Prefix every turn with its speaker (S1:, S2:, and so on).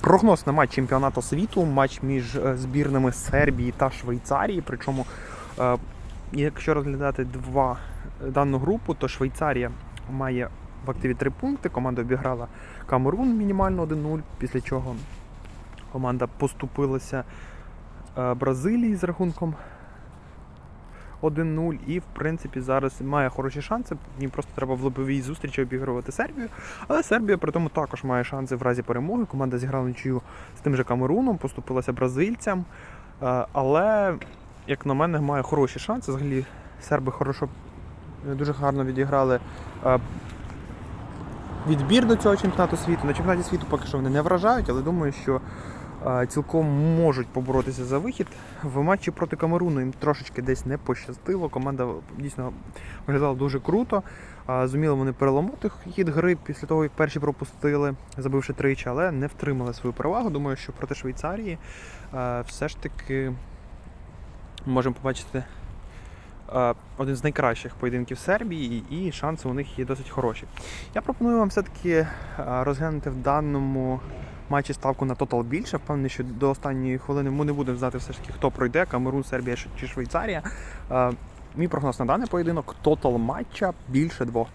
S1: Прогноз на матч чемпіонату світу, матч між е, збірними Сербії та Швейцарії. Причому, е, якщо розглядати два дану групу, то Швейцарія має в активі три пункти. Команда обіграла Камерун мінімально 1-0, після чого команда поступилася е, Бразилії з рахунком 1-0 і, в принципі, зараз має хороші шанси. Їм просто треба в лобовій зустрічі обігрувати Сербію. Але Сербія при тому також має шанси в разі перемоги. Команда зіграла нічию з тим же Камеруном, поступилася бразильцям. Е, Але, як на мене, має хороші шанси. Взагалі, серби хорошо, е, дуже гарно відіграли е, відбір до цього чемпіонату світу. На чемпіонаті світу поки що вони не вражають, але думаю, що цілком можуть поборотися за вихід. В матчі проти Камеруну їм трошечки десь не пощастило. Команда дійсно виглядала дуже круто. Зуміли вони переламати хід гри після того, як перші пропустили, забивши тричі, але не втримали свою перевагу. Думаю, що проти Швейцарії все ж таки можемо побачити один з найкращих поєдинків Сербії, і шанси у них є досить хороші. Я пропоную вам все-таки розглянути в даному матчі ставку на тотал більше. Впевнений, що до останньої хвилини ми не будемо знати все ж таки, хто пройде, Камерун, Сербія чи Швейцарія. Е, Мій прогноз на даний поєдинок тотал матча більше двох.